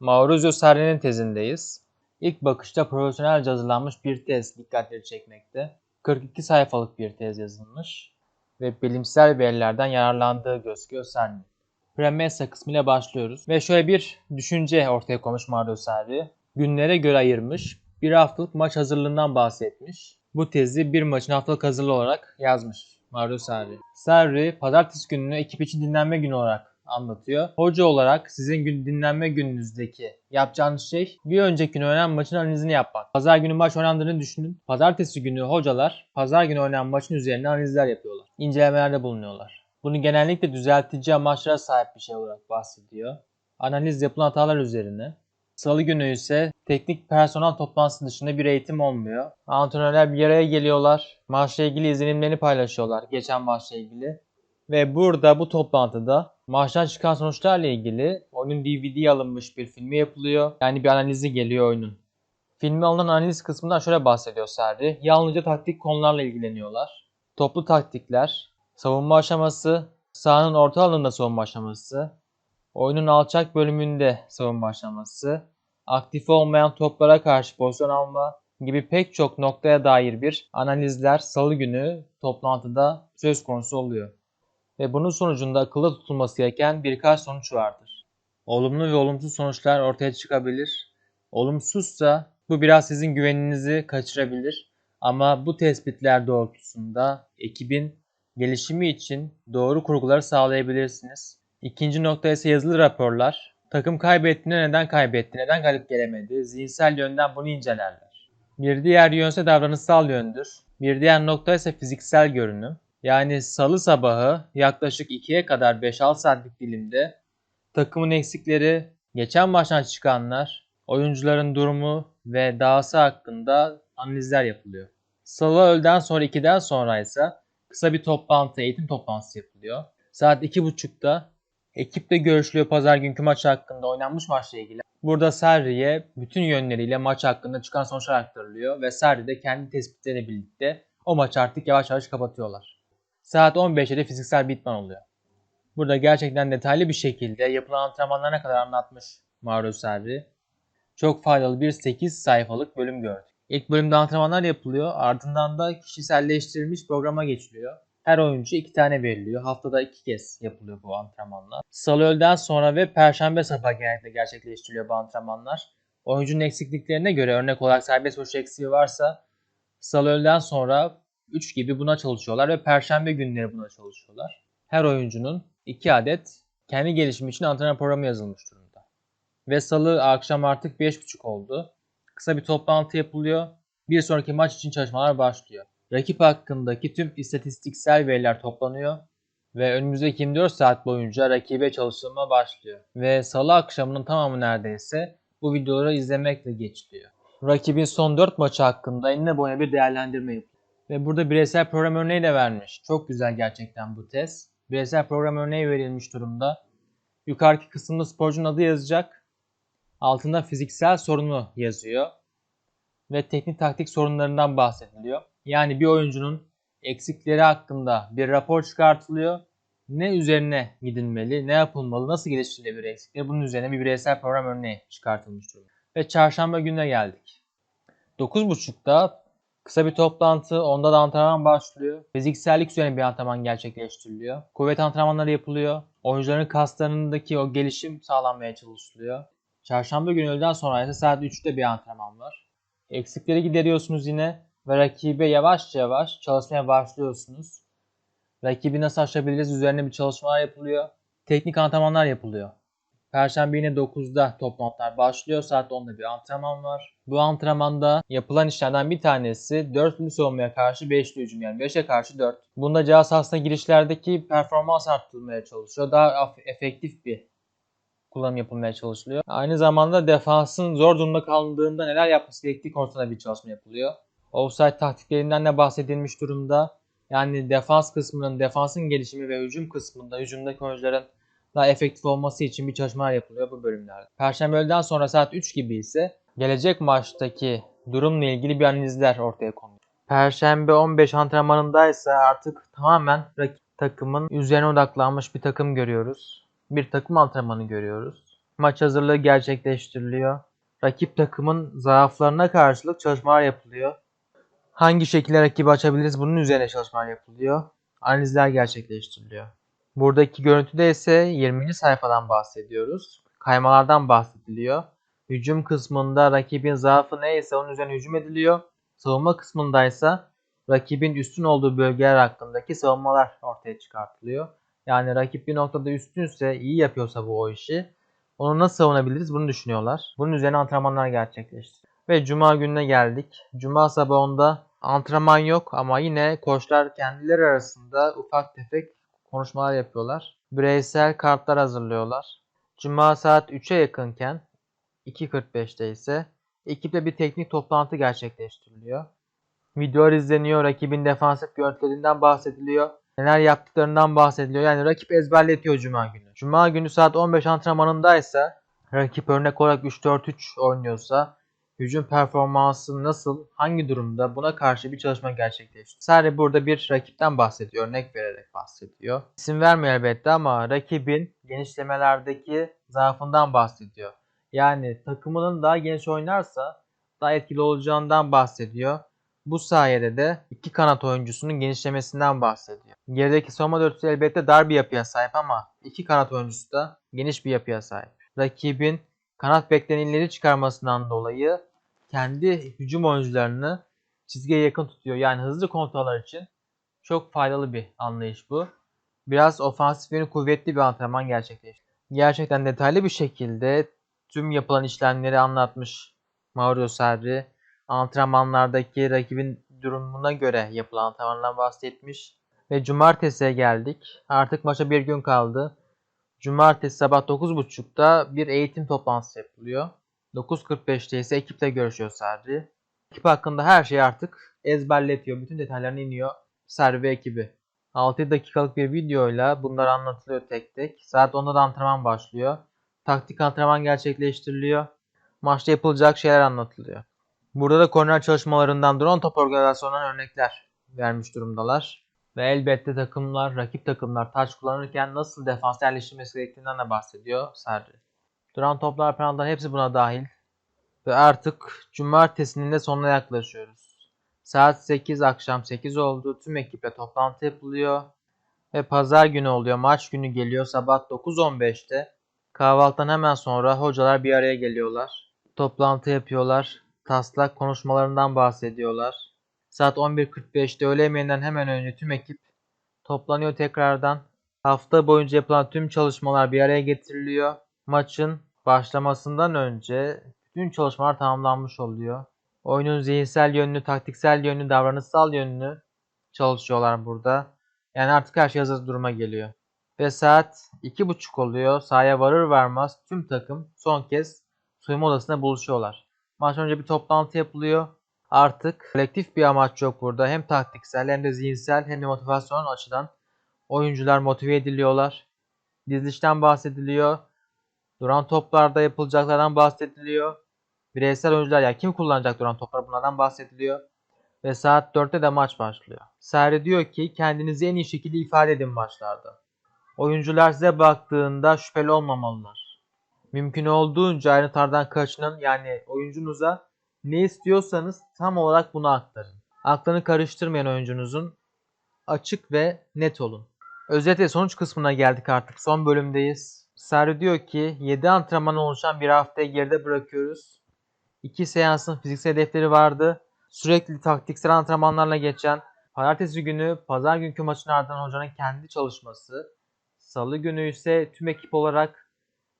Maurizio Sarri'nin tezindeyiz. İlk bakışta profesyonelce hazırlanmış bir tez dikkatleri çekmekte. 42 sayfalık bir tez yazılmış ve bilimsel verilerden yararlandığı gözüküyor Sarri'nin. Premessa kısmıyla başlıyoruz ve şöyle bir düşünce ortaya koymuş Mario Sarri. Günlere göre ayırmış, bir haftalık maç hazırlığından bahsetmiş. Bu tezi bir maçın haftalık hazırlığı olarak yazmış Mario Sarri. Sarri pazartesi gününü ekip için dinlenme günü olarak anlatıyor. Hoca olarak sizin gün dinlenme gününüzdeki yapacağınız şey bir önceki gün oynanan maçın analizini yapmak. Pazar günü maç oynandığını düşünün. Pazartesi günü hocalar pazar günü oynanan maçın üzerine analizler yapıyorlar. İncelemelerde bulunuyorlar. Bunu genellikle düzeltici amaçlara sahip bir şey olarak bahsediyor. Analiz yapılan hatalar üzerine. Salı günü ise teknik personel toplantısı dışında bir eğitim olmuyor. Antrenörler bir araya geliyorlar. Maçla ilgili izlenimlerini paylaşıyorlar. Geçen maçla ilgili. Ve burada bu toplantıda maçtan çıkan sonuçlarla ilgili oyunun DVD alınmış bir filmi yapılıyor. Yani bir analizi geliyor oyunun. Filmi alınan analiz kısmından şöyle bahsediyor Sarri. Yalnızca taktik konularla ilgileniyorlar. Toplu taktikler, savunma aşaması, sahanın orta alanında savunma aşaması, oyunun alçak bölümünde savunma aşaması, aktif olmayan toplara karşı pozisyon alma gibi pek çok noktaya dair bir analizler salı günü toplantıda söz konusu oluyor. Ve bunun sonucunda akılda tutulması gereken birkaç sonuç vardır. Olumlu ve olumsuz sonuçlar ortaya çıkabilir. Olumsuzsa bu biraz sizin güveninizi kaçırabilir. Ama bu tespitler doğrultusunda ekibin gelişimi için doğru kurguları sağlayabilirsiniz. İkinci nokta ise yazılı raporlar. Takım kaybettiğinde neden kaybetti, neden galip gelemedi, zihinsel yönden bunu incelerler. Bir diğer yönse davranışsal yöndür. Bir diğer nokta ise fiziksel görünüm. Yani salı sabahı yaklaşık 2'ye kadar 5-6 saatlik dilimde takımın eksikleri, geçen maçtan çıkanlar, oyuncuların durumu ve dahası hakkında analizler yapılıyor. Salı öğleden sonra 2'den sonra ise kısa bir toplantı, eğitim toplantısı yapılıyor. Saat 2.30'da ekiple görüşülüyor pazar günkü maç hakkında oynanmış maçla ilgili. Burada Sarri'ye bütün yönleriyle maç hakkında çıkan sonuçlar aktarılıyor ve Sarri de kendi tespitleriyle birlikte o maçı artık yavaş yavaş kapatıyorlar. Saat 15'te de fiziksel bitman oluyor. Burada gerçekten detaylı bir şekilde yapılan antrenmanlara kadar anlatmış Mauro Sarri. Çok faydalı bir 8 sayfalık bölüm gördük. İlk bölümde antrenmanlar yapılıyor ardından da kişiselleştirilmiş programa geçiliyor. Her oyuncu iki tane veriliyor. Haftada iki kez yapılıyor bu antrenmanlar. Salı öğleden sonra ve perşembe sabahı genellikle gerçekleştiriliyor bu antrenmanlar. Oyuncunun eksikliklerine göre örnek olarak serbest vuruş eksiği varsa salı öğleden sonra 3 gibi buna çalışıyorlar ve perşembe günleri buna çalışıyorlar. Her oyuncunun 2 adet kendi gelişimi için antrenman programı yazılmış durumda. Ve salı akşam artık 5.30 oldu. Kısa bir toplantı yapılıyor. Bir sonraki maç için çalışmalar başlıyor. Rakip hakkındaki tüm istatistiksel veriler toplanıyor ve önümüzdeki 24 saat boyunca rakibe çalışılma başlıyor. Ve salı akşamının tamamı neredeyse bu videoları izlemekle geçiliyor. Rakibin son 4 maçı hakkında enine boyuna bir değerlendirme yapılıyor. Ve burada bireysel program örneği de vermiş. Çok güzel gerçekten bu test. Bireysel program örneği verilmiş durumda. Yukarıki kısımda sporcunun adı yazacak. Altında fiziksel sorunu yazıyor. Ve teknik taktik sorunlarından bahsediliyor. Yani bir oyuncunun eksikleri hakkında bir rapor çıkartılıyor. Ne üzerine gidilmeli, ne yapılmalı, nasıl geliştirilebilir eksikleri bunun üzerine bir bireysel program örneği çıkartılmış durumda. Ve çarşamba gününe geldik. 9.30'da kısa bir toplantı, onda da antrenman başlıyor. Fiziksellik üzerine bir antrenman gerçekleştiriliyor. Kuvvet antrenmanları yapılıyor. Oyuncuların kaslarındaki o gelişim sağlanmaya çalışılıyor. Çarşamba günü öğleden sonra ise saat 3'te bir antrenman var. Eksikleri gideriyorsunuz yine ve rakibe yavaş yavaş çalışmaya başlıyorsunuz. Rakibi nasıl aşabiliriz üzerine bir çalışmalar yapılıyor. Teknik antrenmanlar yapılıyor. Perşembe yine 9'da toplantılar başlıyor. Saat 10'da bir antrenman var. Bu antrenmanda yapılan işlerden bir tanesi 4'lü savunmaya karşı 5'li hücum yani 5'e karşı 4. Bunda cihaz sahasına girişlerdeki performans arttırılmaya çalışıyor. Daha efektif bir kullanım yapılmaya çalışılıyor. Aynı zamanda defansın zor durumda kaldığında neler yapması gerektiği konusunda bir çalışma yapılıyor. Offside taktiklerinden de bahsedilmiş durumda. Yani defans kısmının, defansın gelişimi ve hücum kısmında hücumdaki oyuncuların daha efektif olması için bir çalışmalar yapılıyor bu bölümlerde. Perşembe öğleden sonra saat 3 gibi ise gelecek maçtaki durumla ilgili bir analizler ortaya konuluyor. Perşembe 15 antrenmanındaysa artık tamamen rakip takımın üzerine odaklanmış bir takım görüyoruz. Bir takım antrenmanı görüyoruz. Maç hazırlığı gerçekleştiriliyor. Rakip takımın zaaflarına karşılık çalışmalar yapılıyor. Hangi şekilde rakibi açabiliriz bunun üzerine çalışmalar yapılıyor. Analizler gerçekleştiriliyor. Buradaki görüntüde ise 20. sayfadan bahsediyoruz. Kaymalardan bahsediliyor. Hücum kısmında rakibin zaafı neyse onun üzerine hücum ediliyor. Savunma kısmındaysa rakibin üstün olduğu bölgeler hakkındaki savunmalar ortaya çıkartılıyor. Yani rakip bir noktada üstünse, iyi yapıyorsa bu o işi onu nasıl savunabiliriz bunu düşünüyorlar. Bunun üzerine antrenmanlar gerçekleşti. Ve cuma gününe geldik. Cuma sabahında antrenman yok ama yine koçlar kendileri arasında ufak tefek konuşmalar yapıyorlar. Bireysel kartlar hazırlıyorlar. Cuma saat 3'e yakınken 2.45'te ise ekiple bir teknik toplantı gerçekleştiriliyor. Videolar izleniyor, rakibin defansif görüntülerinden bahsediliyor. Neler yaptıklarından bahsediliyor. Yani rakip ezberletiyor Cuma günü. Cuma günü saat 15 antrenmanındaysa rakip örnek olarak 3-4-3 oynuyorsa hücum performansı nasıl, hangi durumda buna karşı bir çalışma gerçekleştiriyor. Sadece burada bir rakipten bahsediyor, örnek vererek bahsediyor. İsim vermiyor elbette ama rakibin genişlemelerdeki zaafından bahsediyor. Yani takımının daha geniş oynarsa daha etkili olacağından bahsediyor. Bu sayede de iki kanat oyuncusunun genişlemesinden bahsediyor. Gerideki savunma dörtlüsü elbette dar bir yapıya sahip ama iki kanat oyuncusu da geniş bir yapıya sahip. Rakibin kanat beklerini ileri çıkarmasından dolayı kendi hücum oyuncularını çizgiye yakın tutuyor. Yani hızlı kontroller için çok faydalı bir anlayış bu. Biraz ofansif yönü kuvvetli bir antrenman gerçekleşti. Gerçekten detaylı bir şekilde tüm yapılan işlemleri anlatmış Mauro Sarri. Antrenmanlardaki rakibin durumuna göre yapılan antrenmanlardan bahsetmiş. Ve cumartesiye geldik. Artık maça bir gün kaldı. Cumartesi sabah 9.30'da bir eğitim toplantısı yapılıyor. 9.45'te ise ekiple görüşüyor Sarri. Ekip hakkında her şeyi artık ezberletiyor. Bütün detaylarını iniyor Sarri ekibi. 6 dakikalık bir videoyla bunlar anlatılıyor tek tek. Saat 10'da da antrenman başlıyor. Taktik antrenman gerçekleştiriliyor. Maçta yapılacak şeyler anlatılıyor. Burada da korner çalışmalarından drone top organizasyonundan örnekler vermiş durumdalar. Ve elbette takımlar, rakip takımlar taç kullanırken nasıl defans yerleştirmesi gerektiğinden de bahsediyor Sarri. Duran toplar penaltılar hepsi buna dahil. Ve artık cumartesinin de sonuna yaklaşıyoruz. Saat 8 akşam 8 oldu. Tüm ekiple toplantı yapılıyor. Ve pazar günü oluyor. Maç günü geliyor. Sabah 9.15'te. Kahvaltıdan hemen sonra hocalar bir araya geliyorlar. Toplantı yapıyorlar. Taslak konuşmalarından bahsediyorlar. Saat 11.45'te öğle yemeğinden hemen önce tüm ekip toplanıyor tekrardan. Hafta boyunca yapılan tüm çalışmalar bir araya getiriliyor. Maçın başlamasından önce bütün çalışmalar tamamlanmış oluyor. Oyunun zihinsel yönünü, taktiksel yönünü, davranışsal yönünü çalışıyorlar burada. Yani artık her şey hazır duruma geliyor. Ve saat 2.30 oluyor. Sahaya varır varmaz tüm takım son kez soyunma odasında buluşuyorlar. Maç önce bir toplantı yapılıyor. Artık kolektif bir amaç yok burada. Hem taktiksel hem de zihinsel hem de motivasyon açıdan oyuncular motive ediliyorlar. Dizilişten bahsediliyor. Duran toplarda yapılacaklardan bahsediliyor. Bireysel oyuncular ya kim kullanacak duran topları bunlardan bahsediliyor. Ve saat 4'te de maç başlıyor. Sarri diyor ki kendinizi en iyi şekilde ifade edin maçlarda. Oyuncular size baktığında şüpheli olmamalılar. Mümkün olduğunca ayrıntılardan kaçının yani oyuncunuza ne istiyorsanız tam olarak bunu aktarın. Aklını karıştırmayan oyuncunuzun açık ve net olun. Özet ve sonuç kısmına geldik artık. Son bölümdeyiz. Sarri diyor ki 7 antrenman oluşan bir haftayı geride bırakıyoruz. 2 seansın fiziksel hedefleri vardı. Sürekli taktiksel antrenmanlarla geçen Pazartesi günü pazar günkü maçın ardından hocanın kendi çalışması. Salı günü ise tüm ekip olarak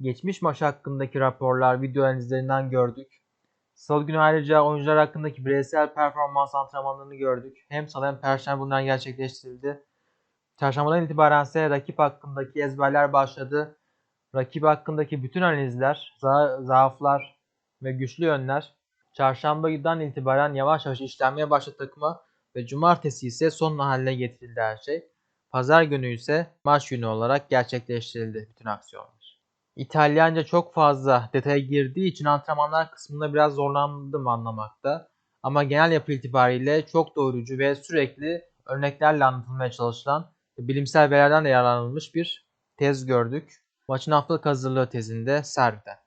geçmiş maç hakkındaki raporlar, video analizlerinden gördük. Salı günü ayrıca oyuncular hakkındaki bireysel performans antrenmanlarını gördük. Hem salı hem perşembe bunlar gerçekleştirildi. Çarşambadan itibaren ise rakip hakkındaki ezberler başladı. Rakip hakkındaki bütün analizler, za- zaaflar ve güçlü yönler çarşambadan itibaren yavaş yavaş işlenmeye başladı takıma ve cumartesi ise son haline getirildi her şey. Pazar günü ise maç günü olarak gerçekleştirildi bütün aksiyonlar. İtalyanca çok fazla detaya girdiği için antrenmanlar kısmında biraz zorlandım anlamakta. Ama genel yapı itibariyle çok doyurucu ve sürekli örneklerle anlatılmaya çalışılan bilimsel verilerden de yararlanılmış bir tez gördük. Maçın haftalık hazırlığı tezinde Servi'den.